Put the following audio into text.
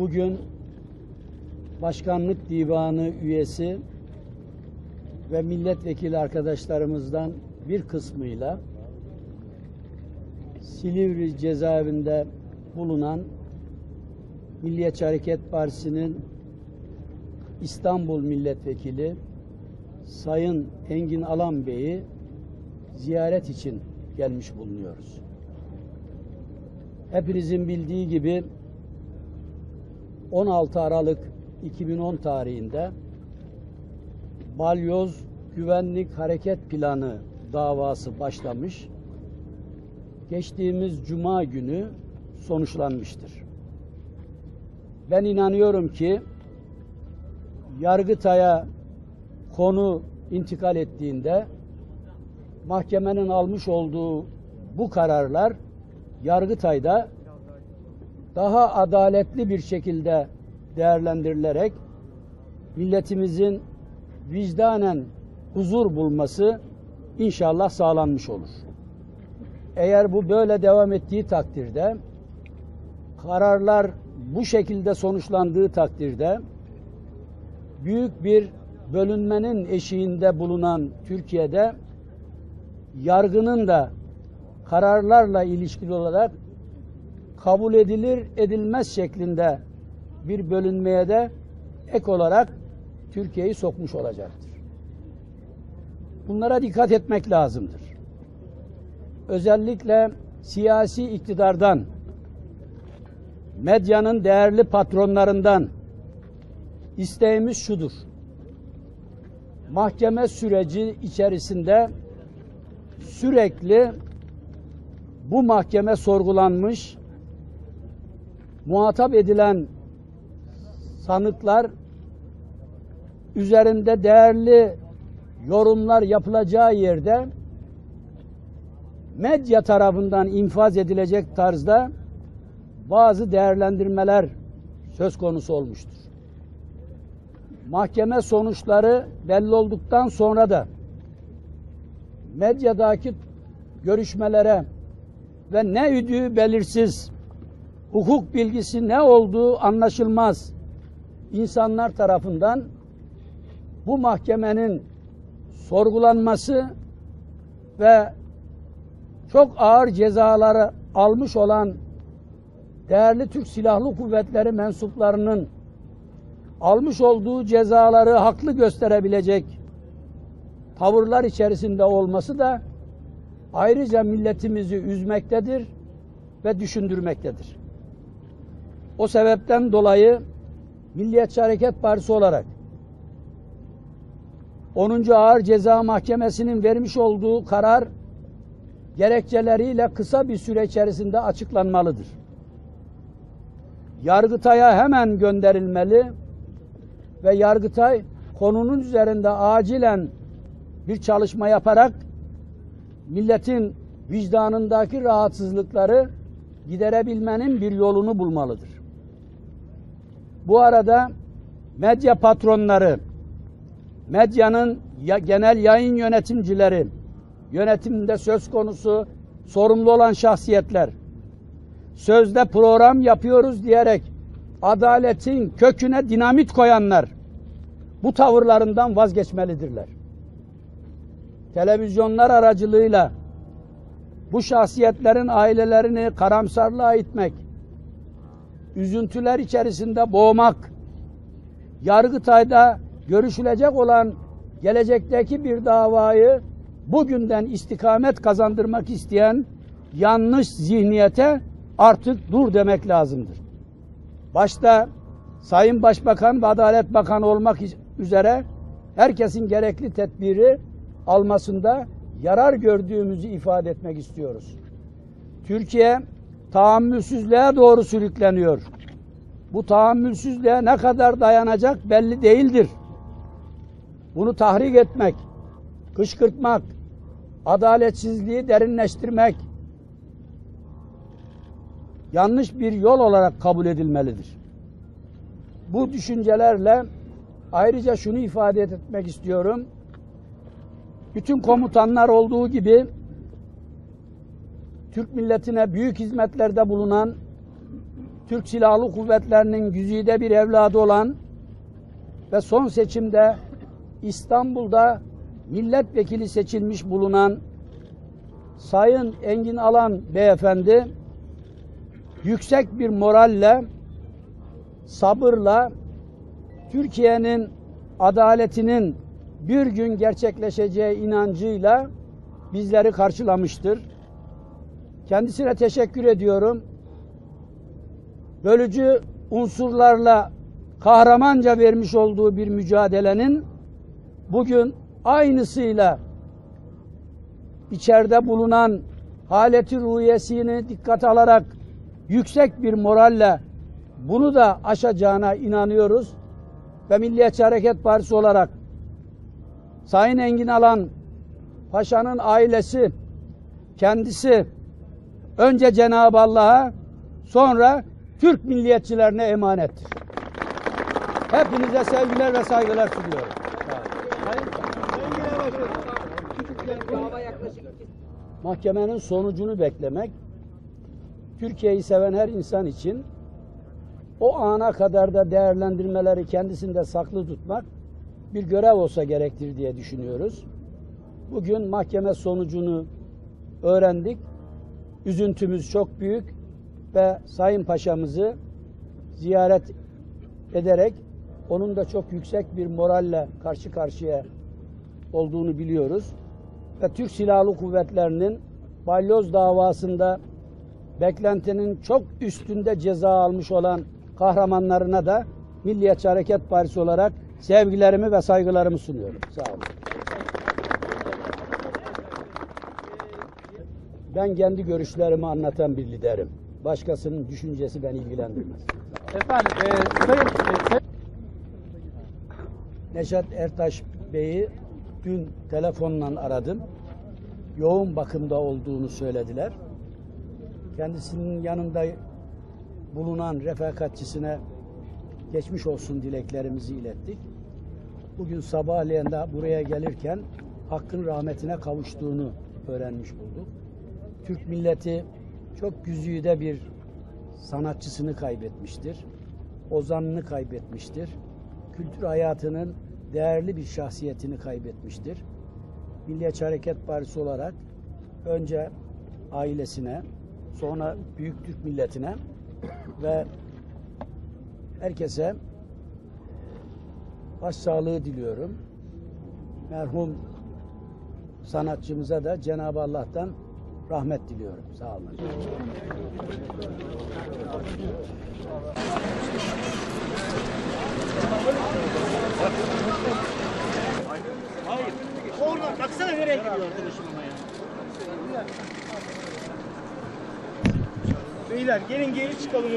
bugün Başkanlık Divanı üyesi ve milletvekili arkadaşlarımızdan bir kısmıyla Silivri cezaevinde bulunan Milliyetçi Hareket Partisi'nin İstanbul Milletvekili Sayın Engin Alan Bey'i ziyaret için gelmiş bulunuyoruz. Hepinizin bildiği gibi 16 Aralık 2010 tarihinde Balyoz Güvenlik Hareket Planı davası başlamış. Geçtiğimiz cuma günü sonuçlanmıştır. Ben inanıyorum ki Yargıtay'a konu intikal ettiğinde mahkemenin almış olduğu bu kararlar Yargıtay'da daha adaletli bir şekilde değerlendirilerek milletimizin vicdanen huzur bulması inşallah sağlanmış olur. Eğer bu böyle devam ettiği takdirde kararlar bu şekilde sonuçlandığı takdirde büyük bir bölünmenin eşiğinde bulunan Türkiye'de yargının da kararlarla ilişkili olarak kabul edilir edilmez şeklinde bir bölünmeye de ek olarak Türkiye'yi sokmuş olacaktır. Bunlara dikkat etmek lazımdır. Özellikle siyasi iktidardan, medyanın değerli patronlarından isteğimiz şudur. Mahkeme süreci içerisinde sürekli bu mahkeme sorgulanmış, muhatap edilen sanıklar üzerinde değerli yorumlar yapılacağı yerde medya tarafından infaz edilecek tarzda bazı değerlendirmeler söz konusu olmuştur. Mahkeme sonuçları belli olduktan sonra da medyadaki görüşmelere ve ne üdüğü belirsiz, hukuk bilgisi ne olduğu anlaşılmaz insanlar tarafından bu mahkemenin sorgulanması ve çok ağır cezaları almış olan değerli Türk Silahlı Kuvvetleri mensuplarının almış olduğu cezaları haklı gösterebilecek tavırlar içerisinde olması da ayrıca milletimizi üzmektedir ve düşündürmektedir. O sebepten dolayı Milliyetçi Hareket Partisi olarak 10. Ağır Ceza Mahkemesi'nin vermiş olduğu karar gerekçeleriyle kısa bir süre içerisinde açıklanmalıdır. Yargıtay'a hemen gönderilmeli ve Yargıtay konunun üzerinde acilen bir çalışma yaparak milletin vicdanındaki rahatsızlıkları giderebilmenin bir yolunu bulmalıdır. Bu arada medya patronları, medyanın ya, genel yayın yönetimcileri, yönetimde söz konusu sorumlu olan şahsiyetler, sözde program yapıyoruz diyerek adaletin köküne dinamit koyanlar bu tavırlarından vazgeçmelidirler. Televizyonlar aracılığıyla bu şahsiyetlerin ailelerini karamsarlığa itmek, üzüntüler içerisinde boğmak, Yargıtay'da görüşülecek olan gelecekteki bir davayı bugünden istikamet kazandırmak isteyen yanlış zihniyete artık dur demek lazımdır. Başta Sayın Başbakan ve Adalet Bakanı olmak üzere herkesin gerekli tedbiri almasında yarar gördüğümüzü ifade etmek istiyoruz. Türkiye tahammülsüzlüğe doğru sürükleniyor. Bu tahammülsüzlüğe ne kadar dayanacak belli değildir. Bunu tahrik etmek, kışkırtmak, adaletsizliği derinleştirmek yanlış bir yol olarak kabul edilmelidir. Bu düşüncelerle ayrıca şunu ifade etmek istiyorum. Bütün komutanlar olduğu gibi Türk milletine büyük hizmetlerde bulunan Türk Silahlı Kuvvetleri'nin güzide bir evladı olan ve son seçimde İstanbul'da milletvekili seçilmiş bulunan Sayın Engin Alan beyefendi yüksek bir moralle, sabırla Türkiye'nin adaletinin bir gün gerçekleşeceği inancıyla bizleri karşılamıştır. Kendisine teşekkür ediyorum. Bölücü unsurlarla kahramanca vermiş olduğu bir mücadelenin bugün aynısıyla içeride bulunan haleti ruhiyesini dikkate alarak yüksek bir moralle bunu da aşacağına inanıyoruz ve Milliyetçi Hareket Partisi olarak Sayın Engin Alan Paşa'nın ailesi kendisi önce Cenab-ı Allah'a sonra Türk milliyetçilerine emanettir. Hepinize sevgiler ve saygılar sunuyorum. Mahkemenin sonucunu beklemek Türkiye'yi seven her insan için o ana kadar da değerlendirmeleri kendisinde saklı tutmak bir görev olsa gerektir diye düşünüyoruz. Bugün mahkeme sonucunu öğrendik. Üzüntümüz çok büyük ve Sayın Paşa'mızı ziyaret ederek onun da çok yüksek bir moralle karşı karşıya olduğunu biliyoruz. Ve Türk Silahlı Kuvvetleri'nin balyoz davasında beklentinin çok üstünde ceza almış olan kahramanlarına da Milliyetçi Hareket Partisi olarak sevgilerimi ve saygılarımı sunuyorum. Sağ olun. Ben kendi görüşlerimi anlatan bir liderim. Başkasının düşüncesi beni ilgilendirmez. Efendim, e, sayın, e, sayın- Ertaş Bey'i dün telefonla aradım. Yoğun bakımda olduğunu söylediler. Kendisinin yanında bulunan refakatçisine geçmiş olsun dileklerimizi ilettik. Bugün sabahleyin de buraya gelirken hakkın rahmetine kavuştuğunu öğrenmiş bulduk. Türk milleti çok güzide bir sanatçısını kaybetmiştir. Ozanını kaybetmiştir. Kültür hayatının değerli bir şahsiyetini kaybetmiştir. Milliyetçi Hareket Partisi olarak önce ailesine, sonra Büyük Türk milletine ve herkese başsağlığı diliyorum. Merhum sanatçımıza da Cenab-ı Allah'tan rahmet diliyorum. Sağ olun. Oradan baksana nereye gidiyor arkadaşım ama ya. Beyler gelin geri çıkalım.